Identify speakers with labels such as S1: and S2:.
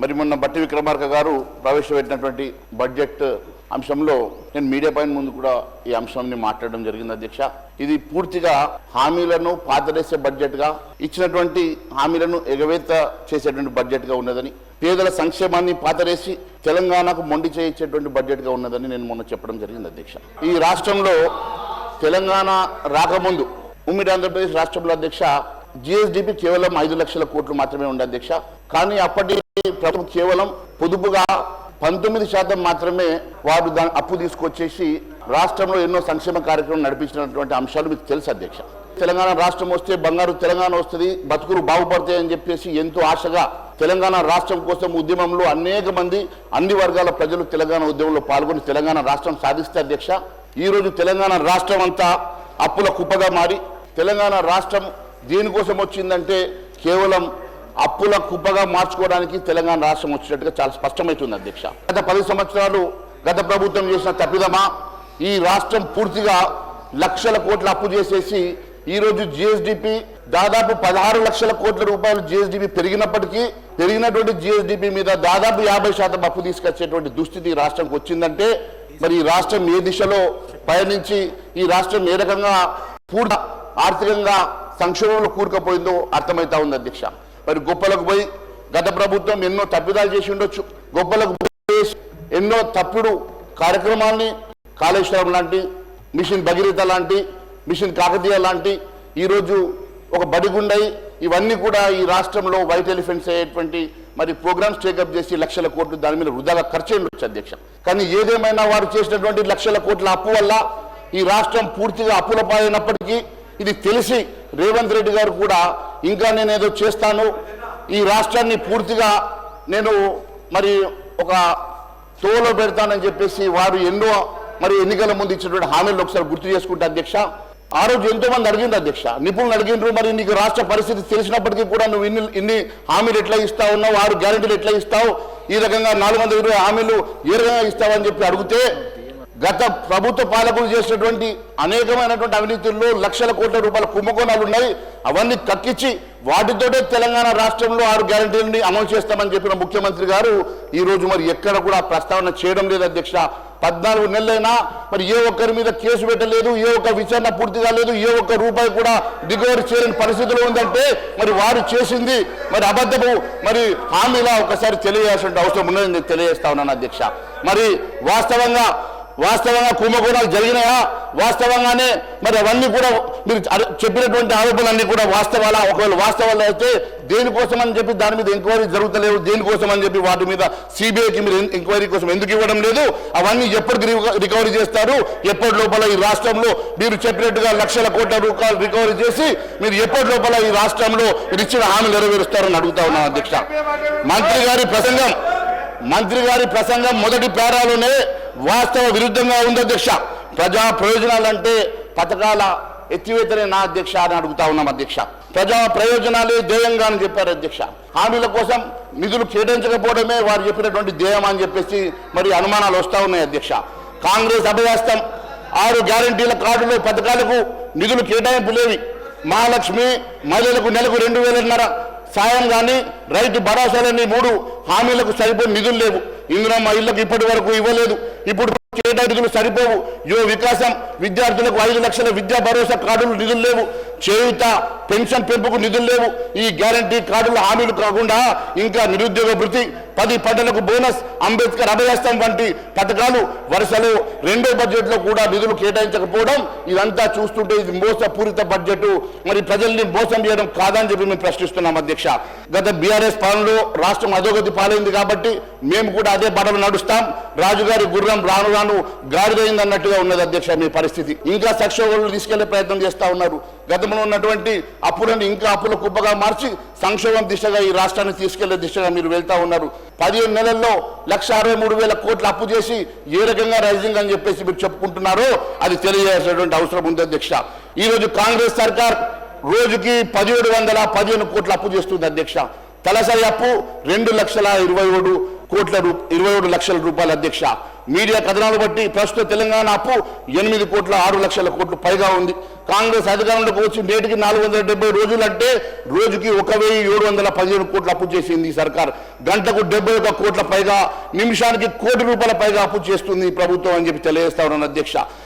S1: మరి మొన్న బట్టి విక్రమార్క గారు ప్రవేశపెట్టినటువంటి బడ్జెట్ అంశంలో నేను మీడియా పైన ముందు కూడా ఈ అంశాన్ని మాట్లాడడం జరిగింది అధ్యక్ష. ఇది పూర్తిగా హామీలను పాతరేసే బడ్జెట్గా ఇచ్చినటువంటి హామీలను ఎగవేత చేసేటువంటి బడ్జెట్గా ఉన్నదని పేదల సంక్షేమాన్ని పాతరేసి తెలంగాణకు మొండి చేయించేటువంటి బడ్జెట్గా ఉన్నదని నేను మొన్న చెప్పడం జరిగింది అధ్యక్ష. ఈ రాష్ట్రంలో తెలంగాణ రాకముందు ఉమ్మడి ఆంధ్రప్రదేశ్ రాష్ట్రంలో అధ్యక్ష జిఎస్డిపి కేవలం ఐదు లక్షల కోట్లు మాత్రమే ఉండే అధ్యక్ష. కానీ అప్పటి ప్రభుత్వం కేవలం పొదుపుగా పంతొమ్మిది శాతం మాత్రమే వారు దాని అప్పు తీసుకొచ్చేసి రాష్ట్రంలో ఎన్నో సంక్షేమ కార్యక్రమం నడిపించినటువంటి అంశాలు మీకు తెలుసు అధ్యక్ష. తెలంగాణ రాష్ట్రం వస్తే బంగారు తెలంగాణ వస్తుంది బతుకులు బాగుపడతాయని చెప్పేసి ఎంతో ఆశగా తెలంగాణ రాష్ట్రం కోసం ఉద్యమంలో అనేక మంది అన్ని వర్గాల ప్రజలు తెలంగాణ ఉద్యమంలో పాల్గొని తెలంగాణ రాష్ట్రం సాధిస్తే అధ్యక్ష. ఈరోజు తెలంగాణ రాష్ట్రం అంతా అప్పుల కుప్పగా మారి తెలంగాణ రాష్ట్రం దేనికోసం వచ్చిందంటే కేవలం అప్పుల కుప్పగా మార్చుకోవడానికి తెలంగాణ రాష్ట్రం వచ్చినట్టుగా చాలా స్పష్టమవుతుంది అధ్యక్ష. గత పది సంవత్సరాలు గత ప్రభుత్వం చేసిన తప్పిదమా? ఈ రాష్ట్రం పూర్తిగా లక్షల కోట్ల అప్పు చేసేసి ఈ రోజు జిఎస్డిపి దాదాపు పదహారు లక్షల కోట్ల రూపాయలు జిఎస్డిపి పెరిగినప్పటికీ పెరిగినటువంటి జిఎస్డిపి మీద దాదాపు యాభై శాతం అప్పు తీసుకొచ్చేటువంటి దుస్థితి రాష్ట్రంకి వచ్చిందంటే మరి ఈ రాష్ట్రం ఏ దిశలో పయనించి ఈ రాష్ట్రం ఏ రకంగా పూర్తి ఆర్థికంగా సంక్షోభంలో కూరుకుపోయిందో అర్థమవుతా ఉంది అధ్యక్ష. మరి గొప్పలకు పోయి గత ప్రభుత్వం ఎన్నో తప్పిదాలు చేసి ఉండొచ్చు. గొప్పలకు ఎన్నో తప్పుడు కార్యక్రమాల్ని కాళేశ్వరం లాంటి మిషన్ భగీరథ లాంటి మిషన్ కాకతీయ లాంటి ఈరోజు ఒక బడిగుండై ఇవన్నీ కూడా ఈ రాష్ట్రంలో వైట్ ఎలిఫెంట్స్ అయ్యేటువంటి మరి ప్రోగ్రామ్స్ టేకప్ చేసి లక్షల కోట్లు దాని మీద వృధాగా ఖర్చు ఉండొచ్చు అధ్యక్ష. కానీ ఏదేమైనా వారు చేసినటువంటి లక్షల కోట్ల అప్పు వల్ల ఈ రాష్ట్రం పూర్తిగా అప్పుల పాలైనప్పటికీ ఇది తెలిసి రేవంత్ రెడ్డి గారు కూడా ఇంకా నేను ఏదో చేస్తాను. ఈ రాష్ట్రాన్ని పూర్తిగా నేను మరి ఒక తోలో పెడతానని చెప్పేసి వారు ఎన్నో మరి ఎన్నికల ముందు ఇచ్చినటువంటి హామీలు ఒకసారి గుర్తు చేసుకుంటే అధ్యక్ష. ఆ రోజు ఎంతో మంది అడిగింది అధ్యక్ష. నిపుణులు అడిగినారు మరి నీకు రాష్ట్ర పరిస్థితి తెలిసినప్పటికీ కూడా నువ్వు ఇన్ని ఇన్ని హామీలు ఎట్లా ఇస్తావు ఉన్నావు ఆరు గ్యారెంటీలు ఎట్లా ఇస్తావు ఈ రకంగా నాలుగు వందల ఇరవై హామీలు ఏ రకంగా ఇస్తావు అని చెప్పి అడిగితే గత ప్రభుత్వ పాలకులు చేసినటువంటి అనేకమైనటువంటి అవినీతుల్లో లక్షల కోట్ల రూపాయల కుంభకోణాలు ఉన్నాయి. అవన్నీ కక్కించి వాటితోటే తెలంగాణ రాష్ట్రంలో ఆరు గ్యారంటీలని అమలు చేస్తామని చెప్పిన ముఖ్యమంత్రి గారు ఈరోజు మరి ఎక్కడ కూడా ప్రస్తావన చేయడం లేదు అధ్యక్ష. పద్నాలుగు నెలలైనా మరి ఏ ఒక్కరి మీద కేసు పెట్టలేదు ఏ ఒక్క విచారణ పూర్తి కాలేదు ఏ ఒక్క రూపాయి కూడా రికవరీ చేయని పరిస్థితిలో ఉందంటే మరి వారు చేసింది మరి అబద్ధము మరి హామీలా ఒకసారి తెలియజేయాల్సిన అవసరం ఉన్నదని తెలియజేస్తా ఉన్నాను అధ్యక్ష. మరి వాస్తవంగా వాస్తవంగా కుంభకోణాలు జరిగినాయా? వాస్తవంగానే మరి అవన్నీ కూడా మీరు చెప్పినటువంటి ఆరోపణలన్నీ కూడా వాస్తవాలా? ఒకవేళ వాస్తవాలు అయితే దేనికోసం అని చెప్పి దాని మీద ఎంక్వైరీ జరుగుతలేవు దేనికోసం అని చెప్పి వాటి మీద సిబిఐకి మీరు ఎంక్వైరీ కోసం ఎందుకు ఇవ్వడం లేదు? అవన్నీ ఎప్పటికి రికవరీ చేస్తారు? ఎప్పటి లోపల ఈ రాష్ట్రంలో మీరు చెప్పినట్టుగా లక్షల కోట్ల రూపాయలు రికవరీ చేసి మీరు ఎప్పటి లోపల ఈ రాష్ట్రంలో మీరు ఇచ్చిన హామీ నెరవేరుస్తారని అడుగుతా ఉన్నాను అధ్యక్ష. మంత్రి గారి ప్రసంగం మంత్రి గారి ప్రసంగం మొదటి పేరాలోనే వాస్తవ విరుద్ధంగా ఉంది అధ్యక్ష. ప్రజా ప్రయోజనాలంటే పథకాల ఎత్తివేతనే నా అధ్యక్ష అని అడుగుతా ఉన్నాం అధ్యక్ష. ప్రజా ప్రయోజనాలే ధ్యేయంగా అని చెప్పారు అధ్యక్ష. హామీల కోసం నిధులు కేటాయించకపోవడమే వారు చెప్పినటువంటి ధ్యేయం అని చెప్పేసి మరి అనుమానాలు వస్తూ ఉన్నాయి అధ్యక్ష. కాంగ్రెస్ అభయాస్తం ఆరు గ్యారంటీల కార్డులో పథకాలకు నిధులు కేటాయింపు లేవి. మహాలక్ష్మి మహిళలకు నెలకు రెండు వేలన్నర సాయం కానీ రైతు భరోసాలని మూడు హామీలకు సరిపోని నిధులు లేవు. ఇందిరమ్మ ఇళ్ళకు ఇప్పటి వరకు ఇవ్వలేదు. ఇప్పుడు కేటాయింపులు సరిపోవు. యువ వికాసం విద్యార్థులకు ఐదు లక్షల విద్యా భరోసా కార్డులు నిధులు లేవు. చేయుత పెన్షన్ పెంపుకు నిధులు లేవు. ఈ గ్యారంటీ కార్డుల హామీలు కాకుండా ఇంకా నిరుద్యోగ వృత్తి పది పంటలకు బోనస్ అంబేద్కర్ అభయస్తం వంటి పథకాలు వరుసలో రెండో బడ్జెట్లో కూడా నిధులు కేటాయించకపోవడం ఇదంతా చూస్తుంటే ఇది మోసపూరిత బడ్జెట్. మరి ప్రజల్ని మోసం చేయడం కాదని చెప్పి మేము ప్రశ్నిస్తున్నాం అధ్యక్ష. గత బీఆర్ఎస్ పాలనలో రాష్ట్రం అధోగతి పాలైంది కాబట్టి మేము కూడా అదే బడలు నడుస్తాం. రాజుగారి గుర్రం రాను రాను గాడిదైంది అన్నట్టుగా ఉన్నది అధ్యక్ష మీ పరిస్థితి. ఇంకా సక్షోభంలో తీసుకెళ్ళే ప్రయత్నం చేస్తా ఉన్నారు. గతంలో ఉన్నటువంటి అప్పులను ఇంకా అప్పుల కుప్పగా మార్చి సంక్షోభం దిశగా ఈ రాష్ట్రాన్ని తీసుకెళ్ళే దిశగా మీరు వెళ్తా ఉన్నారు. పదిహేను నెలల్లో లక్ష అరవై మూడు వేల కోట్లు అప్పు చేసి ఏ రకంగా రైజింగ్ అని చెప్పేసి మీరు చెప్పుకుంటున్నారో అది తెలియజేసినటువంటి అవసరం ఉంది అధ్యక్ష. ఈరోజు కాంగ్రెస్ సర్కార్ రోజుకి పదిహేడు వందల పదిహేను కోట్ల అప్పు చేస్తుంది అధ్యక్ష. తలసరి అప్పు రెండు లక్షల ఇరవై ఏడు కోట్ల రూ ఇరవై ఏడు లక్షల రూపాయల అధ్యక్ష. మీడియా కథనాలు బట్టి ప్రస్తుత తెలంగాణ అప్పు ఎనిమిది కోట్ల ఆరు లక్షల కోట్లు పైగా ఉంది. కాంగ్రెస్ అధికారంలోకి వచ్చి నేటికి నాలుగు వందల డెబ్బై రోజులు అంటే రోజుకి ఒక వెయ్యి ఏడు వందల పదిహేను కోట్ల అప్పు చేసింది ఈ సర్కార్. గంటకు డెబ్బై ఒక కోట్ల పైగా నిమిషానికి కోటి రూపాయల పైగా అప్పు చేస్తుంది ప్రభుత్వం అని చెప్పి తెలియజేస్తా ఉన్నాను అధ్యక్ష.